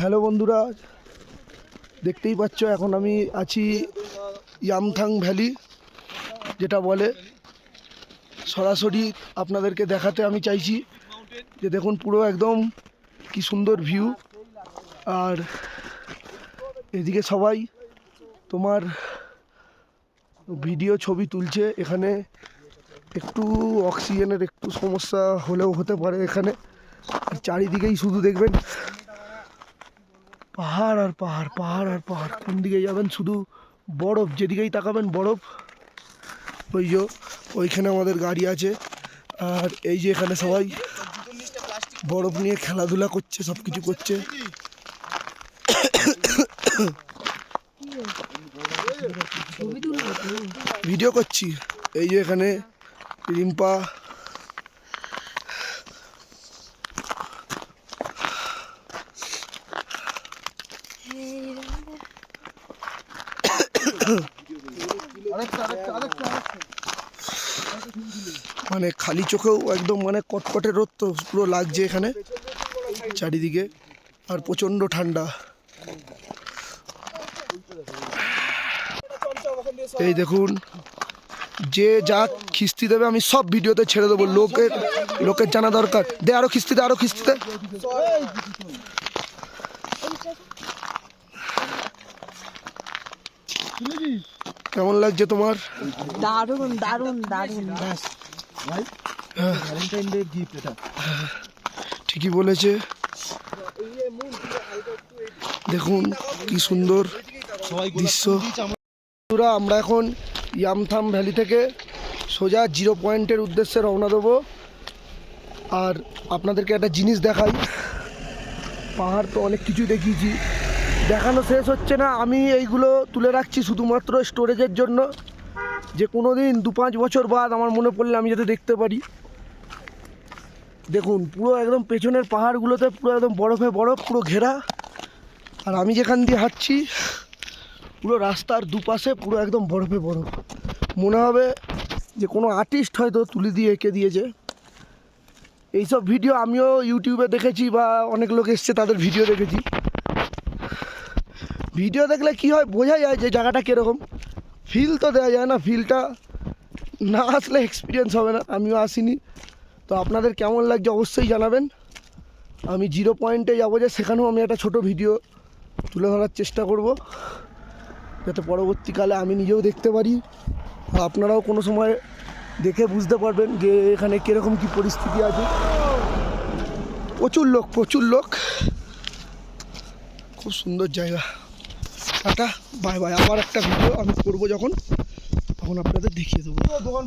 Hello বন্ধুরা, দেখতেই পাচ্ছ এখন আমি আছি ইয়ামথাং ভ্যালি, যেটা বলে সরাসরি আপনাদেরকে দেখাতে আমি চাইছি যে দেখুন পুরো একদম কি সুন্দর ভিউ আর এদিকে সবাই তোমার ভিডিও ছবি তুলছে, এখানে একটু অক্সিজেনের একটু সমস্যা হলেও হতে পারে এখানে। চারিদিকেই শুধু দেখবেন পাহাড় আর পাহাড় পাহাড় আর পাহাড়। কোন দিকে যাবেন? শুধু বরফ, যেদিকেই তাকাবেন বরফ। ওই যে, ওইখানে আমাদের গাড়ি আছে। আর এই যে এখানে সবাই বরফ নিয়ে খেলাধুলা করছে সব কিছু করছে। ভিডিও করছি। এই যে এখানে রিম্পা মানে খালি চোখেও একদম মানে কটকটে রোদ তো পুরো লাগছে এখানে, চারিদিকে, আর প্রচণ্ড ঠান্ডা। এই দেখুন, যে যা খিস্তি দেবে আমি সব ভিডিওতে ছেড়ে দেবো। লোকের লোকের জানা দরকার। দে আরও খিস্তিতে আরও খিস্তিতে কেমন লাগছে তোমার? দারুণ দারুণ দারুণ। ডে ঠিকই বলেছে। দেখুন কি সুন্দর সবাই দৃশ্য। বন্ধুরা আমরা এখন ইয়ামথাম ভ্যালি থেকে সোজা জিরো পয়েন্টের উদ্দেশ্যে রওনা দেবো। আর আপনাদেরকে একটা জিনিস দেখাই। পাহাড় তো অনেক কিছু দেখিয়েছি। দেখানো শেষ হচ্ছে না। আমি এইগুলো তুলে রাখছি শুধুমাত্র স্টোরেজের জন্য। যে কোনো দিন দু পাঁচ বছর বাদ আমার মনে পড়লে আমি যাতে দেখতে পারি। দেখুন, পুরো একদম পেছনের পাহাড়গুলোতে পুরো একদম বরফে বরফ, পুরো ঘেরা। আর আমি যেখান দিয়ে হাঁটছি, পুরো রাস্তার দুপাশে পুরো একদম বরফে বরফ। মনে হবে যে কোনো আর্টিস্ট হয়তো তুলে দিয়ে এঁকে দিয়েছে। এইসব ভিডিও আমিও ইউটিউবে দেখেছি বা অনেক লোক এসছে তাদের ভিডিও দেখেছি। ভিডিও দেখলে কি হয়, বোঝা যায় যে জায়গাটা কীরকম। ফিল তো দেওয়া যায় না ফিলটা না আসলে এক্সপিরিয়েন্স হবে না, আমিও আসিনি। তো আপনাদের কেমন লাগছে অবশ্যই জানাবেন। আমি জিরো পয়েন্টে যাব যে সেখানেও আমি একটা ছোট ভিডিও তুলে ধরার চেষ্টা করব। যাতে পরবর্তীকালে আমি নিজেও দেখতে পারি। আপনারাও কোনো সময় দেখে বুঝতে পারবেন যে এখানে কীরকম কী পরিস্থিতি আছে। প্রচুর লোক প্রচুর লোক। খুব সুন্দর জায়গা। টাটা বাই বাই আবার একটা ভিডিও আমি করব যখন তখন আপনাদের দেখিয়ে দেবো। দোকান